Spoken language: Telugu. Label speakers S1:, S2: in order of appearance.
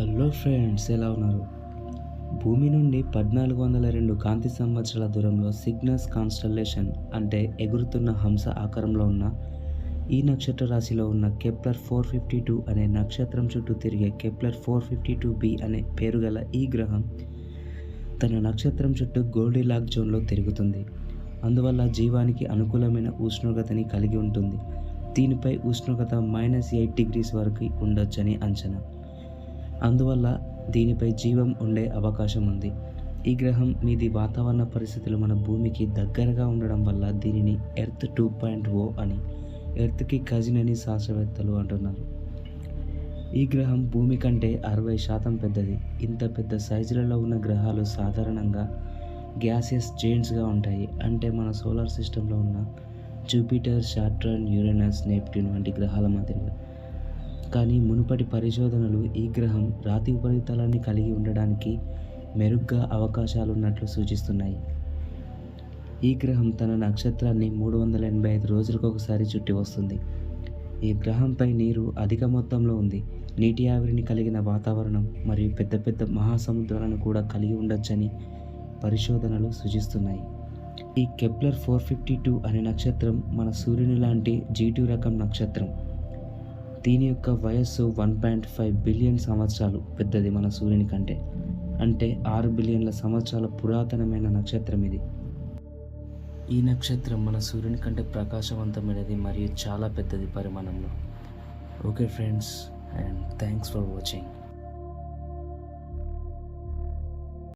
S1: హలో ఫ్రెండ్స్ ఎలా ఉన్నారు? భూమి నుండి పద్నాలుగు వందల రెండు కాంతి సంవత్సరాల దూరంలో సిగ్నస్ కాన్స్టలేషన్ అంటే ఎగురుతున్న హంస ఆకారంలో ఉన్న ఈ నక్షత్ర రాశిలో ఉన్న కెప్లర్ ఫోర్ ఫిఫ్టీ టూ అనే నక్షత్రం చుట్టూ తిరిగే Kepler four fifty two B అనే పేరు గల ఈ గ్రహం తన నక్షత్రం చుట్టూ గోల్డీ లాక్ జోన్లో తిరుగుతుంది. అందువల్ల జీవానికి అనుకూలమైన ఉష్ణోగ్రతని కలిగి ఉంటుంది. దీనిపై ఉష్ణోగ్రత మైనస్ ఎయిట్ డిగ్రీస్ వరకు ఉండొచ్చని అంచనా. అందువల్ల దీనిపై జీవం ఉండే అవకాశం ఉంది. ఈ గ్రహం మీది వాతావరణ పరిస్థితులు మన భూమికి దగ్గరగా ఉండడం వల్ల దీనిని ఎర్త్ టూ పాయింట్ ఓ అని ఎర్త్కి కజిన్ అని శాస్త్రవేత్తలు అంటున్నారు. ఈ గ్రహం భూమి కంటే అరవై శాతం పెద్దది. ఇంత పెద్ద సైజులలో ఉన్న గ్రహాలు సాధారణంగా గ్యాసియస్ జెయింట్స్గా ఉంటాయి. అంటే మన సోలార్ సిస్టంలో ఉన్న జూపిటర్ సాట్రన్ యురేనస్ నెప్ట్యూన్ వంటి గ్రహాల మాదిరిగా. కానీ మునుపటి పరిశోధనలు ఈ గ్రహం రాతి ఉపరితలాన్ని కలిగి ఉండడానికి మెరుగ్గా అవకాశాలున్నట్లు సూచిస్తున్నాయి. ఈ గ్రహం తన నక్షత్రాన్ని మూడు వందల ఎనభై ఐదు రోజులకు ఒకసారి చుట్టి వస్తుంది. ఈ గ్రహంపై నీరు అధిక మొత్తంలో ఉంది. నీటి ఆవిరిని కలిగిన వాతావరణం మరియు పెద్ద పెద్ద మహాసముద్రాలను కూడా కలిగి ఉండొచ్చని పరిశోధనలు సూచిస్తున్నాయి. ఈ కెప్లర్ ఫోర్ ఫిఫ్టీ టూ అనే నక్షత్రం మన సూర్యుని లాంటి జీటు రకం నక్షత్రం. దీని యొక్క వయస్సు వన్ పాయింట్ ఫైవ్ బిలియన్ సంవత్సరాలు పెద్దది మన సూర్యుని కంటే. అంటే ఆరు బిలియన్ల సంవత్సరాల పురాతనమైన నక్షత్రం ఇది. ఈ నక్షత్రం మన సూర్యుని కంటే ప్రకాశవంతమైనది మరియు చాలా పెద్దది పరిమాణంలో. Okay friends and thanks for watching.